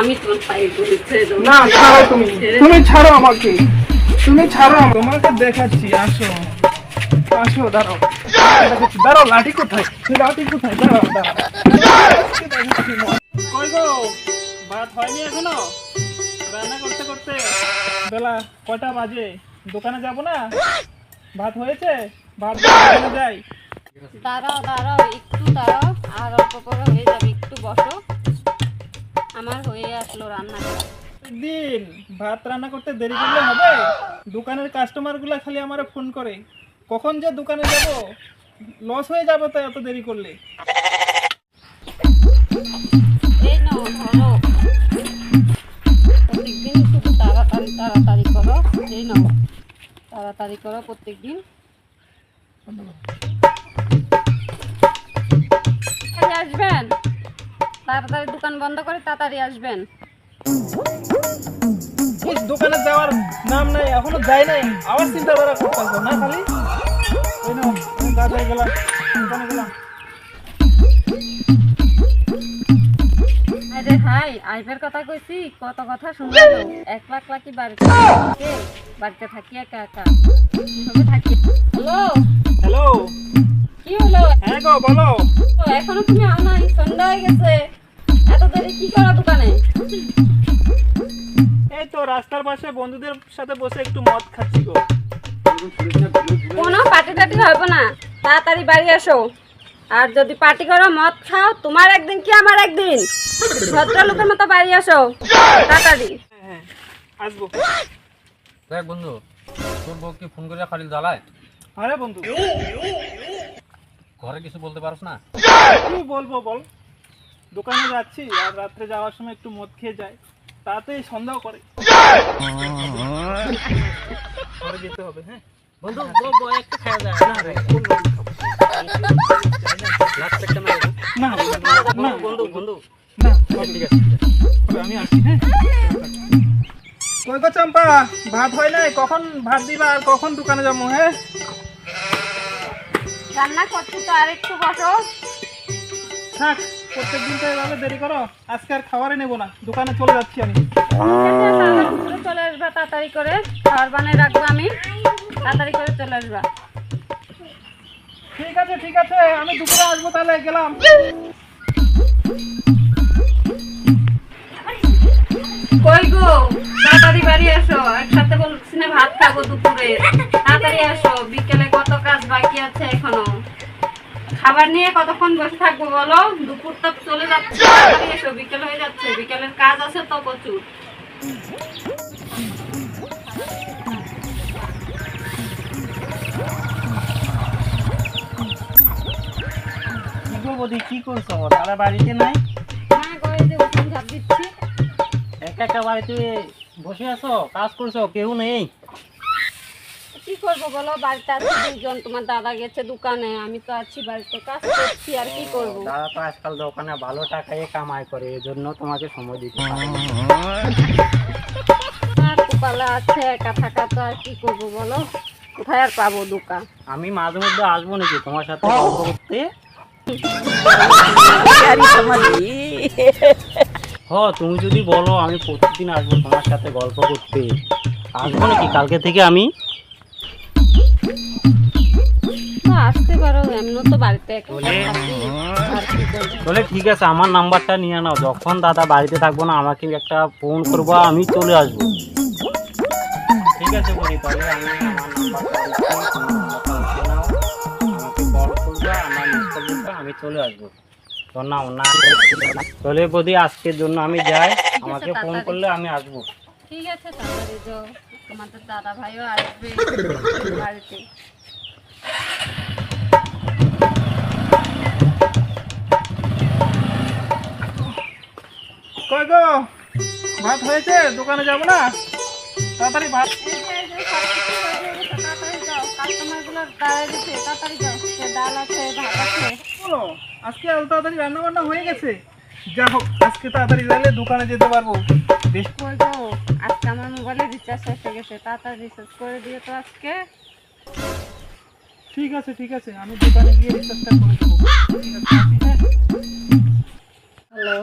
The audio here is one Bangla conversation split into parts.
আমি তোর পায়ে পড়ে ছেড়ে দেবো না ছাড়ো তুমি। তুমি ছাড়ো আমাকে। তুমি ছাড়ো তোমাকে দেখাচ্ছি। আসো। আসো দাঁড়াও। দাঁড়াও লাঠি কোথায়? লাঠি কোথায়? দাঁড়াও দাঁড়াও। ভাত হয়নি এখনও? রান্না করতে করতে। বেলা কয়টা বাজে? দোকানে যাব না? ভাত হয়েছে? ভাত দোকানে যাই। দাঁড়াও দাঁড়াও একটু দাঁড়াও। আর অল্প করে হয়ে যাবে একটু বসো। আমার হয়ে আসলো রান্না। দিন ভাত রান্না করতে দেরি করলে হবে? দোকানের কাস্টমারগুলা খালি আমারে ফোন করে। কখন যে দোকানে যাব? লস হয়ে যাবে তো এত দেরি করলে। এই নাও ধরো প্রত্যেকদিন শুধু তাড়াতাড়ি তাড়াতাড়ি করো। এই নাও তাড়াতাড়ি করো প্রত্যেকদিন। তাড়াতাড়ি আসবেন? তাড়াতাড়ি দোকান বন্ধ করে তাড়াতাড়ি আসবেন। দোকানে যাওয়ার নাম নাই এখনও যাই নাই। আবার চিন্তা করা করতে না খালি? গেলাম দোকানে গেলাম। আরে হাই আইফের কথা কইছি কত কথা শুনলো এক লাখ লাখি বাড়িতে বাড়িতে থাকি একা একা। কীভাবে থাকি। হ্যালো? হ্যালো? কি হলো? হ্যাঁ গো বলো। এখনও তুমি আও নাই সন্ধ্যা হয়ে গেছে। এত দেরি কি করো দোকানে? এই তো রাস্তার পাশে বন্ধুদের সাথে বসে একটু মদ খাচ্ছি গো। কোনো পার্টি টাটি হবে না। তাড়াতাড়ি বাড়ি আসো। আর যদি পার্টি করো মদ খাও তোমার একদিন কি আমার একদিন? ভদ্রলোকের মতো বাড়ি আসো। তাড়াতাড়ি। হ্যাঁ হ্যাঁ আসব। দেখ বন্ধু তোর ফোন করে খালি জ্বালায়? আরে বন্ধু। ঘরে কিছু বলতে পারস না? কি বলব বল? দোকানে যাচ্ছি আর রাত্রে যাওয়ার সময় একটু মদ খেয়ে যায় তাতেই সন্দেহ করে। ঘরে যেতে হবে হ্যাঁ? বন্ধু একটু খাওয়া যায় না রে, বলব না না না বন্ধু বন্ধু না ঠিক আছে আমি আসি হ্যাঁ? কই গো চম্পা? ভাত হয় নাই? কখন ভাত দিবা আর কখন দোকানে যাব হ্যাঁ? রান্না করছি তো আর একটু বসো। থাক। প্রত্যেক দিন তো এভাবে দেরি করো? আজকে আর খাবারই নেব না। দোকানে চলে যাচ্ছি আমি। চলে আসবা তাড়াতাড়ি করে। খাবার বানিয়ে রাখব আমি। তাড়াতাড়ি করে চলে আসবা। ঠিক আছে ঠিক আছে। আমি দুপুরে আসব তাহলে গেলাম। কই গো? তাড়াতাড়ি বাড়ি আসো একসাথে বলছি না ভাত খাব দুপুরে। তাড়াতাড়ি আসো বিকেলে কত কাজ বাকি আছে এখনও। খাবার নিয়ে কতক্ষণ বসে থাকব বলো? দুপুর তো চলে যাচ্ছে বিকেল হয়ে যাচ্ছে বিকেলের কাজ আছে তো প্রচুর। কি করছ? বাড়িতে নাই? একা একা বাড়িতে বসে আছো? কাজ করছ? কেউ নেই? করব বলো? বাড়িতে আছে দুজন তোমার দাদা গেছে দোকানে আমি তো আছি বাড়িতে কাজ করছি আর কি করব? দাদা তো আজকাল দোকানে ভালো টাকায় কামাই করে এই জন্য তোমাকে সময় দিতে পারে না। আর কপালে আছে একা থাকা তো আর কি করব বলো? কোথায় আর পাবো দোকান? আমি মাঝে মধ্যে আসব নাকি তোমার সাথে গল্প করতে? হ তুমি যদি বলো আমি প্রতিদিন আসব তোমার সাথে গল্প করতে। আসব নাকি কালকে থেকে আমি? বলে- করব বলে ঠিক আছে আমার নাম্বারটা নিয়ে নাও। যখন দাদা বাড়িতে থাকব না আমাকে একটা ফোন করব আমি চলে আসব। ঠিক আছে বলি তাহলে আমি চলে আসব তো না চলে বদি আজকের জন্য আমি যাই। আমাকে ফোন করলে আমি আসব। ঠিক আছে যাও। তোমাদের দাদা ভাইও আসবে বাড়িতে। কই গো? ভাত হয়েছে? দোকানে যাব না? তাড়াতাড়ি ভাত আজকে তাড়াতাড়ি রান্না বান্না হয়ে গেছে? যা হোক আজকে তাড়াতাড়ি গেলে দোকানে যেতে পারব। বেশ। আজকে আমার মোবাইলে রিচার্জ শেষ হয়ে গেছে তাড়াতাড়ি রিচার্জ করে দিও তো আজকে। ঠিক আছে ঠিক আছে আমি দোকানে গিয়ে রিচার্জটা করে দেবো। হ্যাঁ? হ্যালো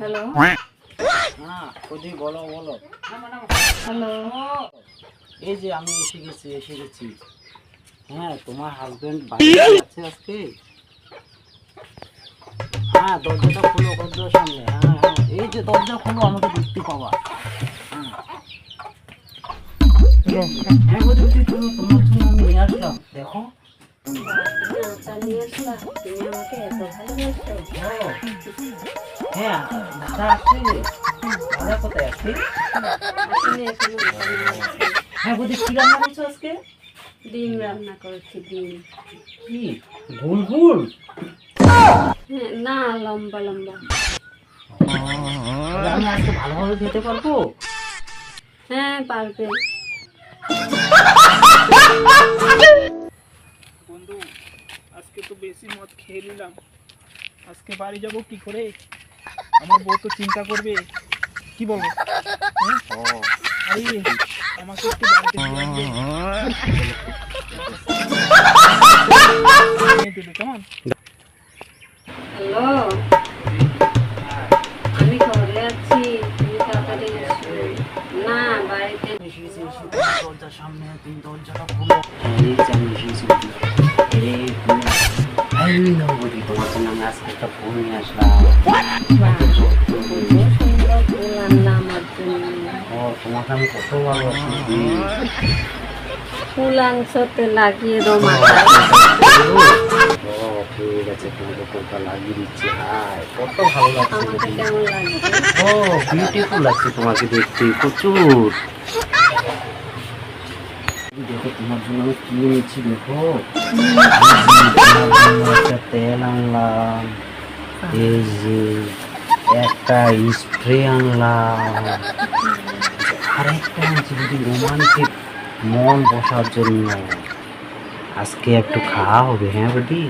হ্যালো হ্যাঁ বলো বলো হ্যালো এই যে আমি এসে গেছি এসে গেছি। হ্যাঁ তোমার হাজবেন্ড বাড়িতে আছে আজকে? হ্যাঁ দরজাটা খুলো দরজার সামনে। হ্যাঁ হ্যাঁ এই যে দরজা খুলো আমাকে দেখতে পাবা। হ্যাঁ দেখো দাদা আছে। দাদা কোথায় আছে? হ্যাঁ বৌদি কি রান্না করছ আজকে? ডিম রান্না করেছি ডিম। কি? গুল গুল? হ্যাঁ, না লম্বা লম্বা। আমি আজকে ভালোভাবে খেতে পারব? হ্যাঁ পারবে। বন্ধু আজকে তো বেশি মদ খেয়ে নিলাম। আজকে বাড়ি যাব কি করে? আমার বউ তো চিন্তা করবে। কি বলব? হ্যাঁ? আমাকে একটু বাড়িতে কেমন? হ্যালো। আমি ঘরে আছি তুমি তাড়াতাড়ি এসো। না বাড়িতে দরজার সামনে তুমি দরজাটা খুলো। আমি তোমার জন্য আমি আজকে একটা ফোন নিয়ে আসলাম। তোমাকে আমি কত ভালোবাসি ফুল আনছতে লাগিয়ে দাও মাথায়। ঠিক আছে তোমাকে কোনটা লাগিয়ে দিচ্ছি? কত ভালো লাগছে ও বিউটিফুল লাগছে তোমাকে দেখতে প্রচুর। দেখো তোমার জন্য আমি এনেছি দেখো? একটা তেল আনলাম এই যে একটা স্প্রে আনলাম। আরেকটা আনছি যদি রোমান্টিক মন বসার জন্য। আজকে একটু খাওয়া হবে হ্যাঁ বদি?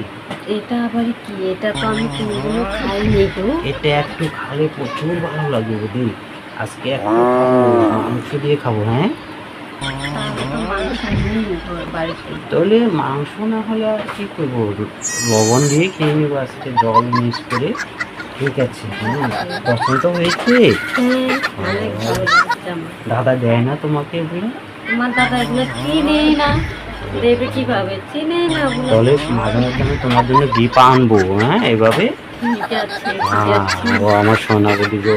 এটা আবার কি? এটা তো আমি কোনোদিনও খাইনি গো। এটা একটু খালে প্রচুর ভালো লাগবে বদি আজকে একটু মাংস দিয়ে খাব হ্যাঁ? তাহলে মাংস না হলে আর কি করব? লবণ দিয়ে খেয়ে নেব আজকে জল মিক্স করে। ঠিক আছে হ্যাঁ? পছন্দ হয়েছে? হ্যাঁ দাদা দেয় না তোমাকে এগুলো তোমার দাদা এগুলো চিনেই না। দেবে কীভাবে? চিনেই না তাহলে মাঝে মাঝে আমি তোমার জন্য আনব হ্যাঁ এভাবে ঠিক আছে। ঠিক আছে ও আমার সোনা বলি গো।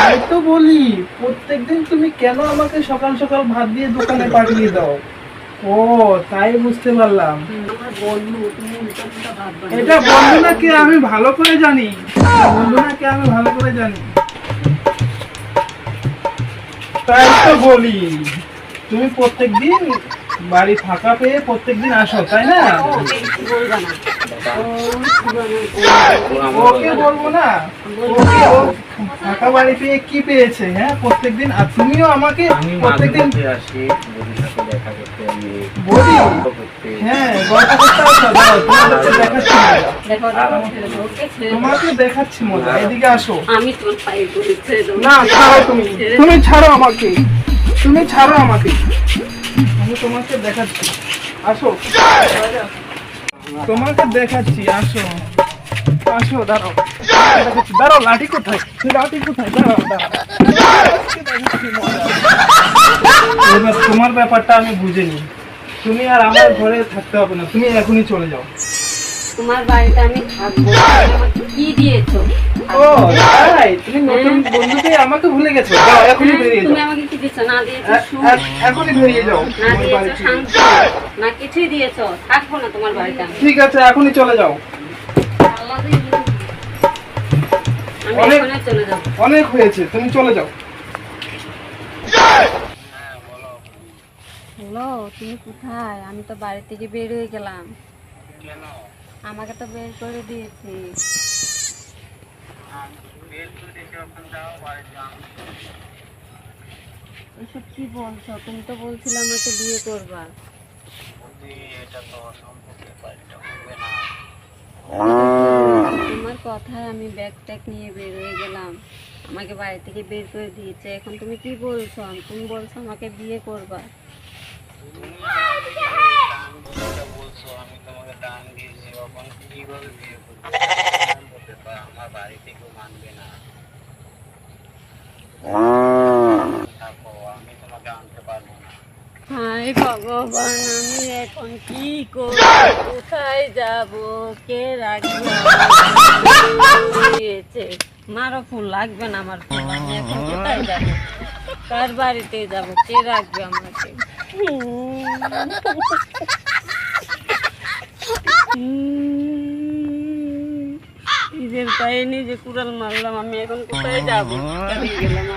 তাই তো বলি প্রত্যেকদিন তুমি কেন আমাকে সকাল সকাল ভাত দিয়ে দোকানে পাঠিয়ে দাও ও তাই বুঝতে পারলাম। এটা বন্ধু নাকি আমি ভালো করে জানি বন্ধু নাকি আমি ভালো করে জানি তাই তো বলি তুমি প্রত্যেকদিন বাড়ি ফাঁকা পেয়ে প্রত্যেকদিন আসো তাই না ওকে বলব না? ফাঁকা বাড়ি পেয়ে কি পেয়েছে হ্যাঁ? প্রত্যেকদিন আর তুমিও আমাকে প্রত্যেকদিন বলি হ্যাঁ গল্প করতে দেখাচ্ছি। তোমাকে মজা এদিকে আসো। আমি তোর পায়ে না ছাড়ো তুমি। তুমি ছাড়ো আমাকে। তুমি ছাড়ো আমাকে। আমি তোমাকে দেখাচ্ছি। আসো। তোমাকে দেখাচ্ছি, আসো। আসো, দাঁড়াও। দাঁড়াও, লাঠি কোথায়? লাঠি কোথায়? দাঁড়াও দাঁড়াও। এবার তোমার ব্যাপারটা আমি বুঝিনি তুমি আর আমার ঘরে থাকতে হবে না। তুমি এখনই চলে যাও। তোমার বাড়িতে আমি থাকব। আমাকে কি দিয়েছ? ও তাই? তুমি নতুন বন্ধুকে আমাকে ভুলে গেছো? যাও এখনই বেরিয়ে তুমি আমাকে কি দিয়েছ? না দিয়েছ এ- সুখ, এ- এখনই বেরিয়ে যাও না দিয়েছ শান্তি না কিছুই দিয়েছ। থাকব না তোমার বাড়িতে ঠিক আছে এখনই চলে যাও। অনেক- হয়েছে তুমি চলে যাও। হ্যালো তুমি কোথায়? আমি তো বাড়ি থেকে বের হয়ে গেলাম। আমাকে তো বের করে দিয়েছি। এসব কি বলছো? তুমি তো বলছিলে আমাকে বিয়ে করবা। তোমার কথায় আমি ব্যাগ ট্যাগ নিয়ে বের হয়ে গেলাম। আমাকে বাড়ি থেকে বের করে দিয়েছে। এখন তুমি কি বলছো? তুমি বলছো আমাকে বিয়ে করবা হাই ভগবান আমি এখন কি করব কোথায় যাব কে দিয়েছে ফুল, লাগবে না আমার ফুল কার বাড়িতে যাব? কে রাখবে আমাকে? নিজের পায়ে নিজে কুড়াল মারলাম, আমি এখন কোথায় যাব? গেলাম